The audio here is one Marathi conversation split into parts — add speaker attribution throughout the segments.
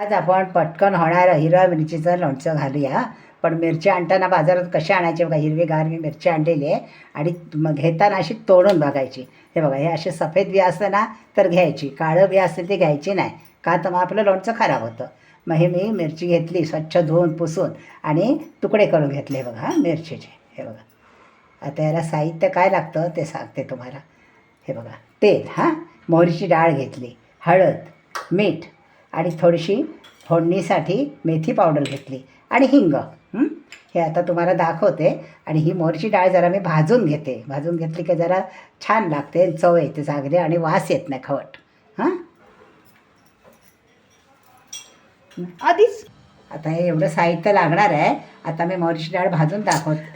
Speaker 1: आज आपण पटकन होणारं हिरव्या मिरचीचं लोणचं घालूया. पण मिरची आणताना बाजारात कशी आणायचे बघा हिरवीगार मी मिरची आणलेली आहे. आणि मग घेताना अशी तोडून बघायची. हे बघा हे असे सफेद बी असलं ना तर घ्यायची. काळं बी असेल ती घ्यायची नाही. का तर मग आपलं लोणचं खराब होतं. मग हे मी मिरची घेतली स्वच्छ धुवून पुसून आणि तुकडे करून घेतले बघा मिरचीचे. हे बघा. आता याला साहित्य काय लागतं ते सांगते तुम्हाला. हे बघा तेल हां? मोहरीची डाळ घेतली हळद मीठ आणि थोडीशी फोडणीसाठी मेथी पावडर घेतली आणि हिंग. हं? आता तुम्हाला दाखवते. आणि ही मोहरीची डाळ जरा मी भाजून घेते. भाजून घेतली की जरा छान लागते चव येते चांगली आणि वास येत नाही खवट. हां?
Speaker 2: आधीच.
Speaker 1: आता हे एवढं साहित्य लागणार आहे. आता मी मोहरीची डाळ भाजून दाखवते.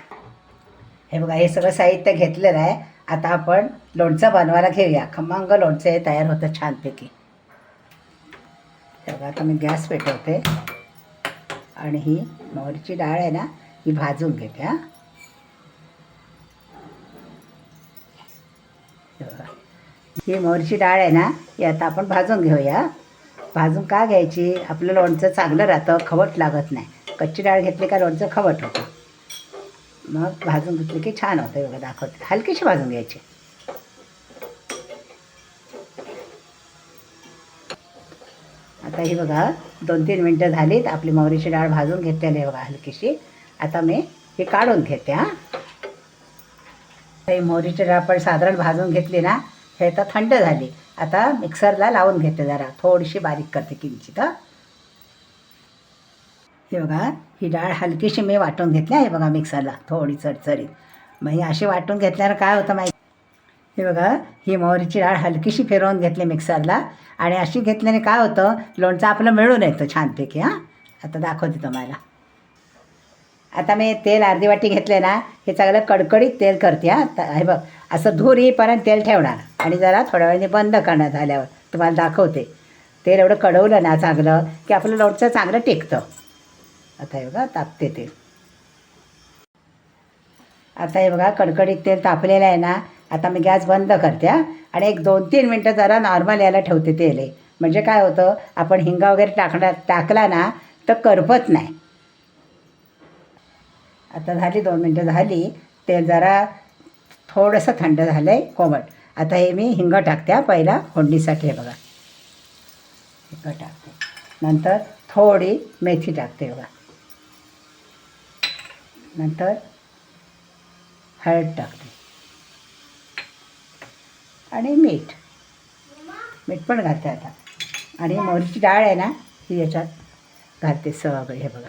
Speaker 1: हे बघा हे सगळं साहित्य घेतलेलं आहे. आता आपण लोणचं बनवायला घेऊया. खमंग लोणचं हे तयार होतं छानपैकी. बघा आता मी गॅस पेटवते. आणि ही मोहरीची डाळ आहे ना ही भाजून घेते हां. ही मोहरीची डाळ आहे ना ही आता आपण भाजून घेऊया भाजून का घ्यायची? आपलं लोणचं चांगलं राहतं खवट लागत नाही. कच्ची डाळ घेतली का लोणचं खवट होतं. मग भाजून घेतली की छान होतं बघा दाखवते. हलकीशी भाजून घ्यायची. आता ही बघा दोन तीन मिनटं झालीत आपली मोहरीची डाळ भाजून घेतलेली आहे बघा हलकीशी. आता मी ही काढून घेते हां. ही मोहरीची डाळ पण साधारण भाजून घेतली ना हे तर थंड झाली. आता मिक्सरला लावून घेते जरा थोडीशी बारीक करते किंचित हे. बघा ही डाळ हलकीशी मी वाटून घेतली आहे बघा मिक्सरला थोडी चरचरीत मग ही अशी वाटून घेतल्यावर काय होतं माहिती? हे बघा ही मोहरीची डाळ हलकीशी फिरवून घेतली मिक्सरला. आणि अशी घेतल्याने काय होतं लोणचं आपलं मिळून येतं छानपैकी हां? आता दाखवते तुम्हाला. आता मी तेल अर्धी वाटी घेतले ना हे चांगलं कडकडीत तेल करते हां? हे बघ असं धूर येईपर्यंत तेल ठेवणार. आणि जरा थोड्या वेळाने बंद करण्यात झाल्यावर तुम्हाला दाखवते. तेल एवढं कडवलं ना चांगलं की आपलं लोणचं चांगलं टिकतं. आता हे बघा तापते तेल. आता हे बघा कडकडीत तेल तापलेलं आहे ना आता मी गॅस बंद करते हां. आणि एक दोन तीन मिनटं जरा नॉर्मल यायला ठेवते तेल. म्हणजे काय होतं आपण हिंगा वगैरे टाकणार टाकला ना तर करपत नाही. आता झाली दोन मिनटं झाली ते जरा थोडंसं थंड झालं आहे कोमट. आता हे मी हिंग टाकते पहिला फोडणीसाठी हे बघा. हिंग टाकते. नंतर थोडी मेथी टाकते बघा. नंतर हळद टाकते. आणि मीठ. मीठ पण घालते आता. आणि मोहरीची डाळ आहे ना ही याच्यात घालते सगळं हे बघा.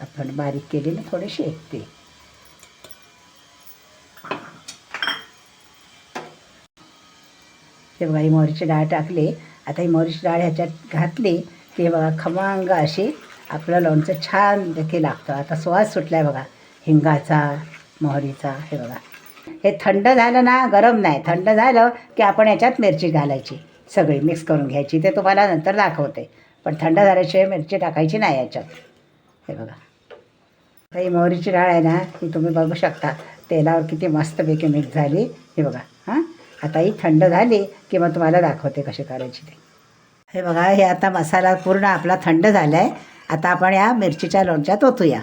Speaker 1: आपण बारीक केलेली थोडीशी एकते हे बघा ही मोहरीची डाळ टाकली. आता ही मोहरीची डाळ ह्याच्यात घातली की हे बघा खमंग अशी आपलं लोणचं छान देखील लागतं. आता सुवास सुटला आहे बघा. हिंगाचा मोहरीचा हे बघा. हे थंड झालं ना गरम नाही. थंड झालं की आपण याच्यात मिरची घालायची. सगळी मिक्स करून घ्यायची. ते तुम्हाला नंतर दाखवते. पण थंड झाल्याशिवाय मिरची टाकायची नाही याच्यात. हे बघा. आता ही मोहरीची डाळ आहे ना ही तुम्ही बघू शकता. तेलावर किती मस्तपैकी मिक्स झाली. हे बघा. हां? आता ही थंड झाली की मग तुम्हाला दाखवते कशी करायची ते. हे बघा हे आता मसाला पूर्ण आपला थंड झाला आहे आता आपण या मिरचीच्या लोणच्यात ओतूया.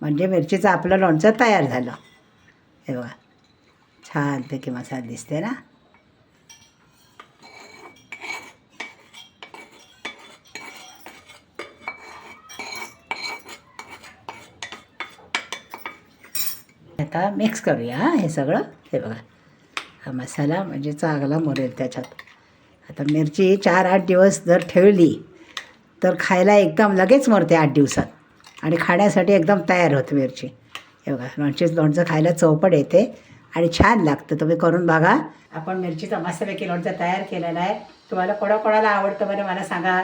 Speaker 1: म्हणजे मिरचीचं आपलं लोणचं तयार झालं. हे बघा. छानपैकी मसाला दिसते ना आता मिक्स करूया हां हे सगळं हे बघा. हा मसाला म्हणजे चांगला मुरेल त्याच्यात. आता मिरची चार आठ दिवस जर ठेवली तर खायला एकदम लगेच मरते आठ दिवसात. आणि खाण्यासाठी एकदम तयार होते मिरची. हे बघा लोणचीच लोणचं खायला चौपट येते. आणि छान लागतं. तुम्ही करून बघा. आपण मिरचीचा मस्तपैकी लोणचा तयार केलेला आहे. तुम्हाला कोणाकोणाला आवडतं बरं मला सांगा.